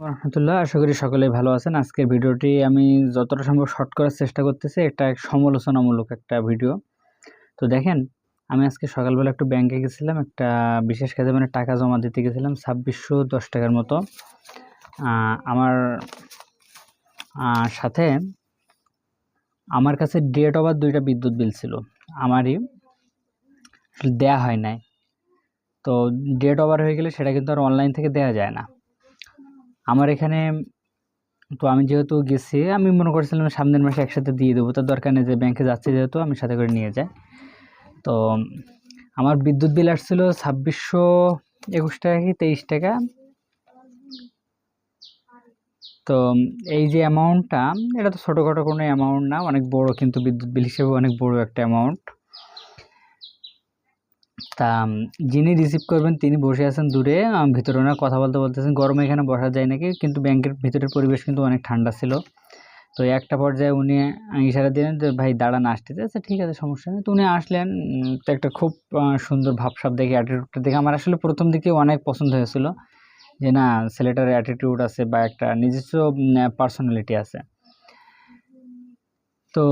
রহমতুল্লাহ আশা করি সকলেই ভালো আছেন। আজকের ভিডিওটি আমি যতটা সম্ভব শর্ট করার চেষ্টা করতেছি, এটা এক সমালোচনামূলক একটা ভিডিও। তো দেখেন, আমি আজকে সকালবেলা একটু ব্যাংকে গেছিলাম, একটা বিশেষ কাজে মানে টাকা জমা দিতে গেছিলাম, ছাব্বিশশো দশ টাকার মতো। আমার সাথে আমার কাছে ডেট ওভার দুইটা বিদ্যুৎ বিল ছিল। আমারই দেয়া হয় নাই। তো ডেট ওভার হয়ে গেলে সেটা কিন্তু আর অনলাইন থেকে দেওয়া যায় না। আমার এখানে, তো আমি যেহেতু গেছি, আমি মনে করছিলাম সামনের মাসে একসাথে দিয়ে দেবো। তার দরকার নেই যে ব্যাংকে যাচ্ছি যেহেতু, আমি সাথে করে নিয়ে যাই। তো আমার বিদ্যুৎ বিল আসছিল ছাব্বিশশো একুশ টাকা কি তেইশ টাকা? তো এই যে অ্যামাউন্টটা এটা তো ছোটোখাটো কোনো অ্যামাউন্ট না, অনেক বড়, কিন্তু বিদ্যুৎ বিল হিসেবে অনেক বড় একটা অ্যামাউন্ট তা যিনি রিসিভ করবেন তিনি বসে আছেন দূরে ভিতরে ওনার কথা বলতে বলতেছেন, গরমে এখানে বসা যায় নাকি? কিন্তু ব্যাংকের ভিতরের পরিবেশ কিন্তু অনেক ঠান্ডা ছিল। তো একটা পর্যায়ে উনি ইশারা দিলেন যে, ভাই, দাঁড়ান আসতেছে আচ্ছা ঠিক আছে, সমস্যা নেই। তো উনি আসলেন তো একটা খুব সুন্দর ভাবসাব দেখে অ্যাটিটিউডটা দেখে আমার আসলে প্রথম দিকে অনেক পছন্দ হয়েছিল যে, না, ছেলেটার অ্যাটিটিউড আছে বা একটা নিজস্ব পার্সোনালিটি আছে। তো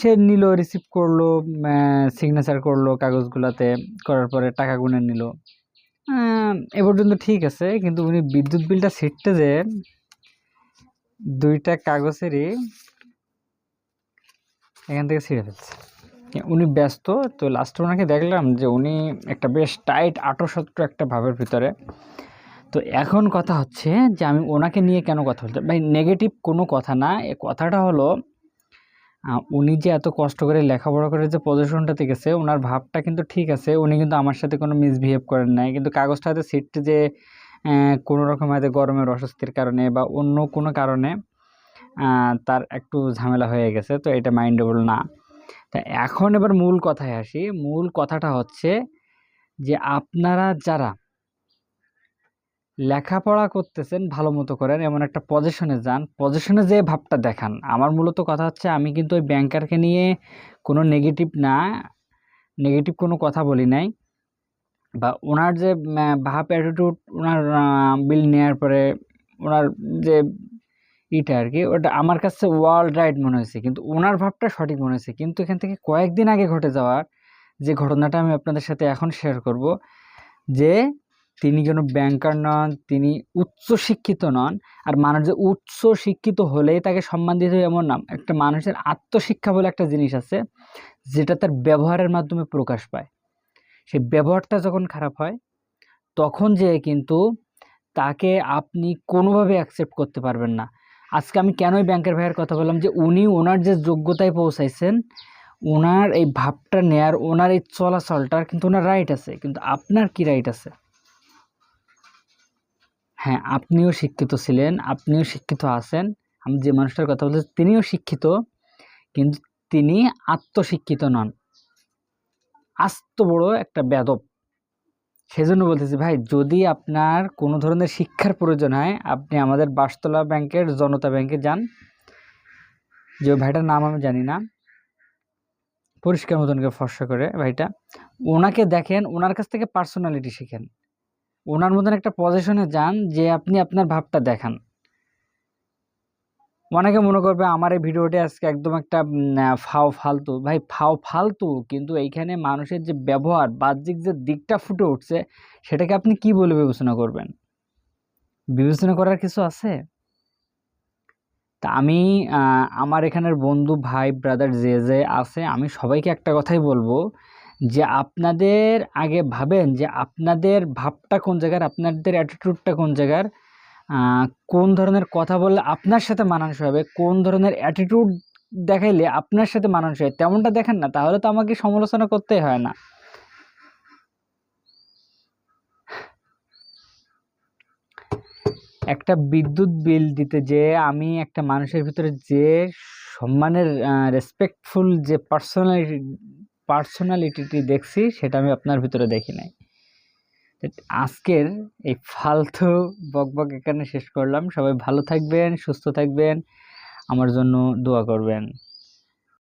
সে নিল রিসিভ করল সিগনেচার করল কাগজগুলাতে, করার পরে টাকা গুনে নিল। এ পর্যন্ত ঠিক আছে, কিন্তু উনি বিদ্যুৎ বিলটা ছিটতে যে দুইটা কাগজেরই এখান থেকে ছিঁড়ে ফেলছে। উনি ব্যস্ত, তো লাস্টে ওনাকে দেখলাম যে উনি একটা বেশ টাইট আটোসত্র একটা ভাবের ভিতরে। তো এখন কথা হচ্ছে যে আমি ওনাকে নিয়ে কেন কথা বলতে ভাই নেগেটিভ কোনো কথা না, এ কথাটা হলো উনি যে এত কষ্ট করে লেখাপড়া করে যে পজিশনটাতে গেছে, ওনার ভাবটা কিন্তু ঠিক আছে। উনি কিন্তু আমার সাথে কোনো মিসবিহেভ করেন নাই। কিন্তু কাগজটা হাতে সিটটি যে কোনো রকম হয়তো গরমের অস্বস্তির কারণে বা অন্য কোনো কারণে তার একটু ঝামেলা হয়ে গেছে। তো এটা মাইন্ডেবল না। তা এখন এবার মূল কথায় আসি। মূল কথাটা হচ্ছে যে, আপনারা যারা লেখাপড়া করতেছেন, ভালো মতো করেন, এমন একটা পজিশনে যান। পজিশনে যে ভাবটা দেখান। আমার মূলত কথা হচ্ছে, আমি কিন্তু ওই ব্যাংকারকে নিয়ে কোনো নেগেটিভ না নেগেটিভ কোনো কথা বলি নাই বা ওনার যে ভাব অ্যাটিটিউড ওনার বিল নেওয়ার পরে ওনার যে ইটা আর কি ওটা আমার কাছে ওয়ার্ল্ড রাইড মনে হয়েছে। কিন্তু ওনার ভাবটা সঠিক মনে হয়েছে। কিন্তু এখান থেকে কয়েকদিন আগে ঘটে যাওয়ার যে ঘটনাটা আমি আপনাদের সাথে এখন শেয়ার করব যে তিনি যেন ব্যাংকার নন, তিনি উচ্চ শিক্ষিত নন। আর মানুষ যে উচ্চ শিক্ষিত হলেই তাকে সম্মান দিতে এমন না, একটা মানুষের আত্মশিক্ষা বলে একটা জিনিস আছে, যেটা তার ব্যবহারের মাধ্যমে প্রকাশ পায়। সেই ব্যবহারটা যখন খারাপ হয়, তখন যে কিন্তু তাকে আপনি কোনোভাবে অ্যাকসেপ্ট করতে পারবেন না। আজকে আমি কেনই ব্যাংকের ভাইয়ের কথা বললাম যে, উনি ওনার যে যোগ্যতায় পৌঁছাইছেন, ওনার এই ভাবটা নেয়ার, ওনার এই চলাচলটার কিন্তু ওনার রাইট আছে, কিন্তু আপনার কি রাইট আছে? হ্যাঁ আপনিও শিক্ষিত ছিলেন, আপনিও শিক্ষিত আছেন। আমি যে মানুষটার কথা বলছি, তিনিও শিক্ষিত, কিন্তু তিনি আত্মশিক্ষিত নন। আস্ত বড় একটা বেদব সেজন্য বলতেছি, ভাই, যদি আপনার কোনো ধরনের শিক্ষার প্রয়োজন হয়, আপনি আমাদের বাসতলা ব্যাংকের জনতা ব্যাংকে যান। যে ভাইটার নাম আমি জানি না। পরিষ্কার মতনকে ফর্সা করে ভাইটা। ওনাকে দেখেন, ওনার কাছ থেকে পার্সোনালিটি শিখেন। ওনার মতন একটা পজিশনে যান যে আপনি আপনার ভাবটা দেখান। অনেকে মনে করবে আমার এই ভিডিওটি আজকে একদম একটা ফাও ফালতু। ভাই, ফাও ফালতু, কিন্তু এইখানে মানুষের যে ব্যবহার, বাহ্যিক যে দিকটা ফুটে উঠছে, সেটাকে আপনি কি বলে বিবেচনা করবেন? বিবেচনা করার কিছু আছে? তা আমি আমার এখানের বন্ধু, ভাই ব্রাদার যে যে আছে, আমি সবাইকে একটা কথাই বলব যে আপনাদের আগে ভাবেন যে আপনাদের ভাবটা কোন জায়গার, আপনাদের অ্যাটিটিউডটা কোন জায়গার কোন ধরনের কথা বললে আপনার সাথে মানানসই হবে, কোন ধরনের অ্যাটিটিউড দেখাইলে আপনার সাথে মানানসই হয় তেমনটা দেখেন না, তাহলে তো আমাকে সমালোচনা করতেই হয় না। একটা বিদ্যুৎ বিল দিতে যে আমি একটা মানুষের ভিতরে যে সম্মানের রেসপেক্টফুল যে পার্সোনালিটি পার্সোনালিটিটি দেখছি, সেটা আমি আপনার ভিতরে দেখি নাই। আজকের এই ফালতু বকবক এখানে শেষ করলাম। সবাই ভালো থাকবেন, সুস্থ থাকবেন। আমার জন্য দোয়া করবেন।